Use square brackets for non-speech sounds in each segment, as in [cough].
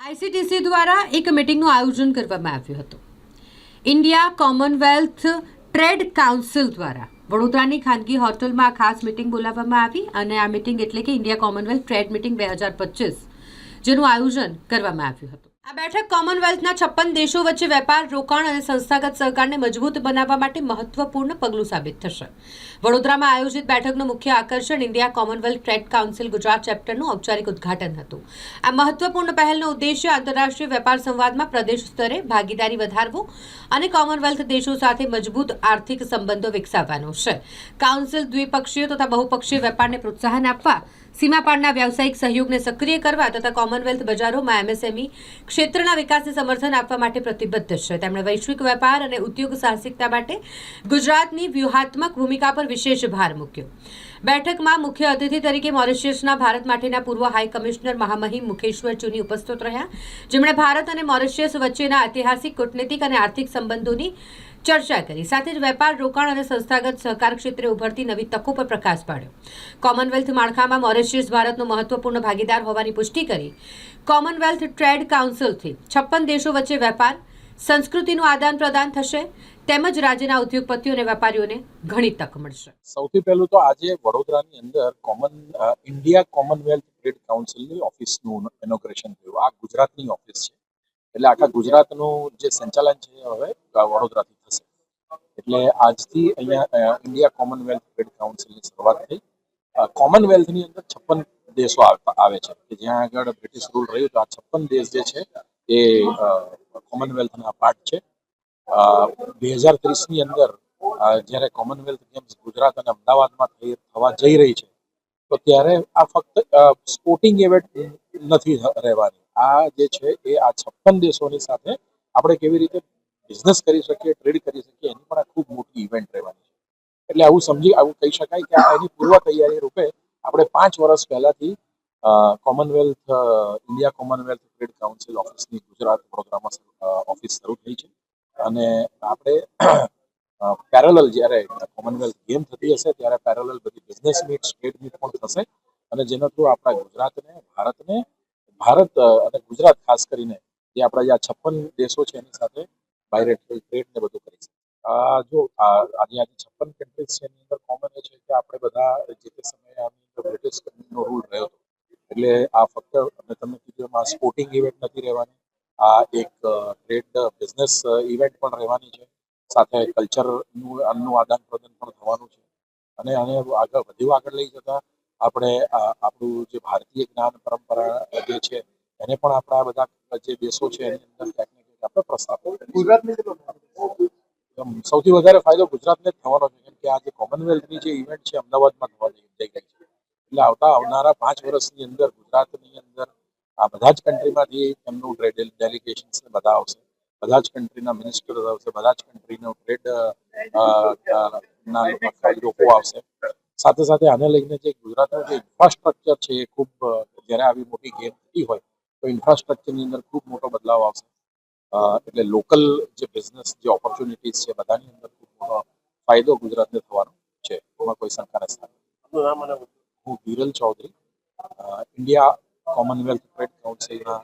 ICTC દ્વારા એક મિટિંગનું આયોજન કરવામાં આવ્યું હતું. ઇન્ડિયા કોમનવેલ્થ ટ્રેડ કાઉન્સિલ દ્વારા વડોદરાની ખાનગી હોટલમાં આ ખાસ મિટિંગ બોલાવવામાં આવી અને આ મિટિંગ એટલે કે ઇન્ડિયા કોમનવેલ્થ ટ્રેડ મિટિંગ બે હજાર પચીસ જેનું આયોજન કરવામાં આવ્યું હતું. આ બેઠક કોમનવેલ્થના છપ્પન દેશો વચ્ચે વેપાર, રોકાણ અને સંસ્થાગત સહકારને મજબૂત બનાવવા માટે મહત્વપૂર્ણ પગલું સાબિત થશે. વડોદરામાં આયોજિત બેઠકનું મુખ્ય આકર્ષણ India Commonwealth trade council Gujarat ચેપ્ટરનું ઔપચારિક ઉદઘાટન હતું. આ મહત્વપૂર્ણ પહેલનો ઉદ્દેશ્ય આંતરરાષ્ટ્રીય વેપાર સંવાદમાં પ્રદેશ સ્તરે ભાગીદારી વધારવો અને કોમનવેલ્થ દેશો સાથે મજબૂત આર્થિક સંબંધો વિકસાવવાનો છે. કાઉન્સિલ દ્વિપક્ષીય તથા બહુપક્ષીય વેપારને પ્રોત્સાહન આપવા સીમાપારના વ્યાવસાયિક સહયોગને સક્રિય કરવા તથા કોમનવેલ્થ બજારોમાં એમએસએમઈ ક્ષેત્રના વિકાસને સમર્થન આપવા માટે પ્રતિબદ્ધ છે. તેમણે વૈશ્વિક વેપાર અને ઉદ્યોગ સાહસિકતા માટે ગુજરાતની વ્યૂહાત્મક ભૂમિકા પર વિશેષ ભાર મૂક્યો. બેઠકમાં મુખ્ય અતિથિ તરીકે મોરિશિયસના ભારત માટેના પૂર્વ હાઈ કમિશનર મહામહિમ મુખેશ્વર ચુની ઉપસ્થિત રહ્યા. જેમણે ભારત અને મોરિશિયસ વચ્ચેના ઐતિહાસિક કૂટનીતિક અને આર્થિક સંબંધોની ચર્ચા કરી. સાથે જ વેપાર, રોકાણ અને સંસ્થાગત સહકાર ક્ષેત્રે ઉભરતી નવી તકો પર પ્રકાશ પાડ્યો. કોમનવેલ્થ માળખામાં મોરિશિયસ ભારતનો મહત્વપૂર્ણ ભાગીદાર હોવાની પુષ્ટિ કરી. કોમનવેલ્થ ટ્રેડ કાઉન્સિલથી છપ્પન દેશો વચ્ચે વેપાર, સંસ્કૃતિનું આદાન પ્રદાન થશે, તેમજ રાજ્યના ઉદ્યોગપતિઓ અને વેપારીઓને ઘણી તક મળશે. સૌથી પહેલું તો આજે વડોદરાની અંદર કોમન ઇન્ડિયા કોમનવેલ્થ ટ્રેડ કાઉન્સિલની ઓફિસનું ઇનોગ્રેશન થયું. આ ગુજરાતની ઓફિસ છે. એટલે આખા ગુજરાતનું જે સંચાલન છે હવે વડોદરાથી થશે. એટલે આજથી અહીંયા ઇન્ડિયા કોમનવેલ્થ ટ્રેડ કાઉન્સિલની શરૂઆત થઈ. કોમનવેલ્થની અંદર છપ્પન દેશો આવે છે. કે જ્યાં આગળ બ્રિટિશ રૂલ રહ્યું તો આ છપ્પન દેશ જે છે એ કોમનવેલ્થના પાર્ટ છે. બે હજાર ત્રીસની અંદર જ્યારે કોમનવેલ્થ ગેમ્સ ગુજરાત અને અમદાવાદમાં થઈ, થવા જઈ રહી છે, તો ત્યારે આ ફક્ત સ્પોર્ટિંગ ઇવેન્ટ નથી રહેવાની. આ જે છે એ આ છપ્પન દેશોની સાથે આપણે કેવી રીતે બિઝનેસ કરી શકીએ ટ્રેડ કરી શકીએ, એની પણ ખૂબ મોટી ઇવેન્ટ રહેવાની છે. એટલે આવું સમજી, આવું કહી શકાય કે એની પૂર્વ તૈયારી રૂપે આપણે પાંચ વર્ષ પહેલાથી Commonwealth India Commonwealth trade council ઓફિસની ગુજરાત પ્રોગ્રામમાં ઓફિસ શરૂ થઈ છે. અને આપણે પેરેલલ જ્યારે કોમનવેલ્થ ગેમ થતી હશે, ત્યારે પેરેલલ બધી બિઝનેસ મીટ સ્ટેટ મીટ પણ થશે. અને જેના થ્રુ આપણા ગુજરાતને, ભારતને ભારત અને ગુજરાત ખાસ કરીને જે આપણા જે છપ્પન દેશો છે એની સાથે બાયલેટરલ ટ્રેડ ને બધું કરી શકે. આ જો આજે આજે છપ્પન કન્ટ્રીઝ છે એની અંદર કોમન એ છે કે આપણે બધા જે તે સમયે આની અંદર બ્રિટિશ કંપનીનો રૂલ રહ્યો હતો. એટલે આ ફક્ત મેં તમને કીધું એમાં સ્પોર્ટિંગ ઇવેન્ટ નથી રહેવાની, આ એક ટ્રેડ બિઝનેસ ઇવેન્ટ પણ રહેવાની છે. સાથે કલ્ચરનું આનું આદાન પ્રદાન પણ થવાનું છે. અને આને આગળ વધુ આગળ લઈ જતા આપણે આપણું જે ભારતીય જ્ઞાન પરંપરા જે છે એને પણ આપણા આ બધા જે દેશો છે એની અંદર ટેકનિકલી આપણે ગુજરાતની સૌથી વધારે ફાયદો ગુજરાતને જ થવાનો છે કેમ કે આ જે કોમનવેલ્થની જે ઇવેન્ટ છે અમદાવાદમાં થવા જઈ રહી છે. એટલે આવતા આવનારા પાંચ વર્ષની અંદર ગુજરાતની અંદર આ બધા જ કન્ટ્રીમાંથી એમનું ડેલિગેશન્સ બધા આવશે. બધા જ કન્ટ્રીના મિનિસ્ટર આવશે બધા જ કન્ટ્રીનો ટ્રેડ ના લોકો આવશે. સાથે સાથે આને લઈને જે ગુજરાતનું જે ઇન્ફ્રાસ્ટ્રક્ચર છે એ ખૂબ જ્યારે આવી મોટી ગેમ થતી હોય તો ઇન્ફ્રાસ્ટ્રક્ચરની અંદર ખૂબ મોટો બદલાવ આવશે. એટલે લોકલ જે બિઝનેસ જે ઓપોર્ચ્યુનિટીઝ છે બધાની અંદર ખૂબ મોટો ફાયદો ગુજરાતને થવાનો છે. એમાં કોઈ શંકા નથી. હું Viral Chaudhary. India Commonwealth Trade કાઉન્સિલના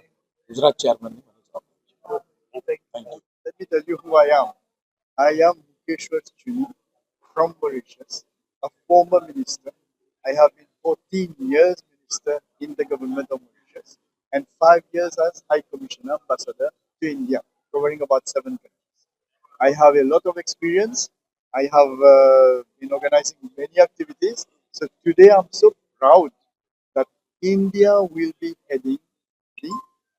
Gujarat ચેરમેનની Let me tell you who I am. I am Mukeshwar Chini from Mauritius, a former minister. I have been 14 years minister in the government of Mauritius and five years as High Commissioner Ambassador to India, covering about seven countries. I have a lot of experience. I have uh, been organizing many activities. So today I'm so proud that India will be heading the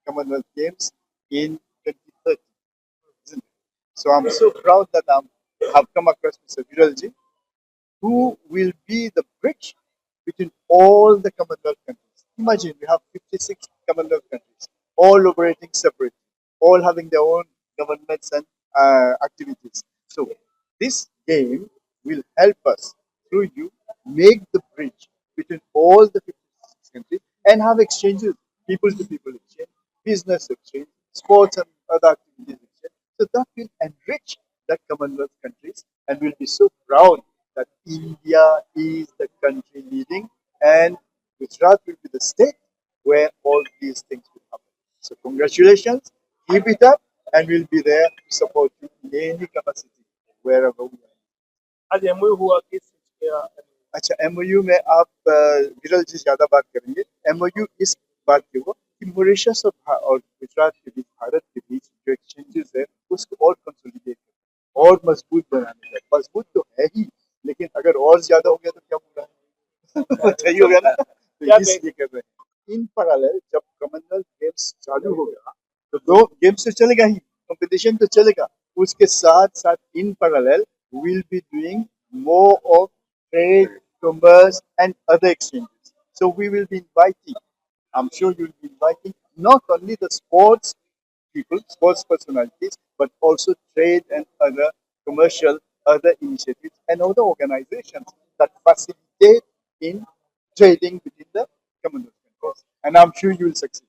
Commonwealth Games in 2030. isn't it? So I'm so proud that I have come across Mr. Viralji, who will be the bridge between all the Commonwealth countries. Imagine we have 56 Commonwealth countries, all operating separately, all having their own governments and uh, activities. So this game will help us through you make the bridge between all the 56 countries and have exchanges, people to people exchange, business exchange, sports and other activities exchange. So that will enrich the Commonwealth countries and we'll be so proud that India is the country leading and Gujarat will be the state where all these things will happen. So So congratulations, keep it up, and we'll be there to support you in any capacity wherever we are. आज MOU हुआ किस चीज के अच्छा MOU में आप अ, विरल जी ज्यादा बात करेंगे एमओयू इस बात के हुआ कि मॉरिशस और, भा- और गुजरात के बीच भारत के बीच जो एक्सचेंजेस है उसको और कंसोलिडेट और मजबूत बनाने का मजबूत तो है ही लेकिन अगर और ज्यादा हो गया तो क्या बुरा है [laughs] सही हो गया ना तो क्या इसलिए कर रहे हैं इन पैरेलल जब कॉमनवेल्थ गेम्स चालू होगा तो दो गेम्स तो चलेगा ही कंपटीशन तो चलेगा उसके साथ साथ in parallel we'll be doing more of trade, commerce, and other exchanges. So we will be inviting, I'm sure you'll be inviting not only the sports people, sports personalities, but also trade and other commercial, other initiatives, and other organizations that facilitate in trading within the Commonwealth. And I'm sure you will succeed.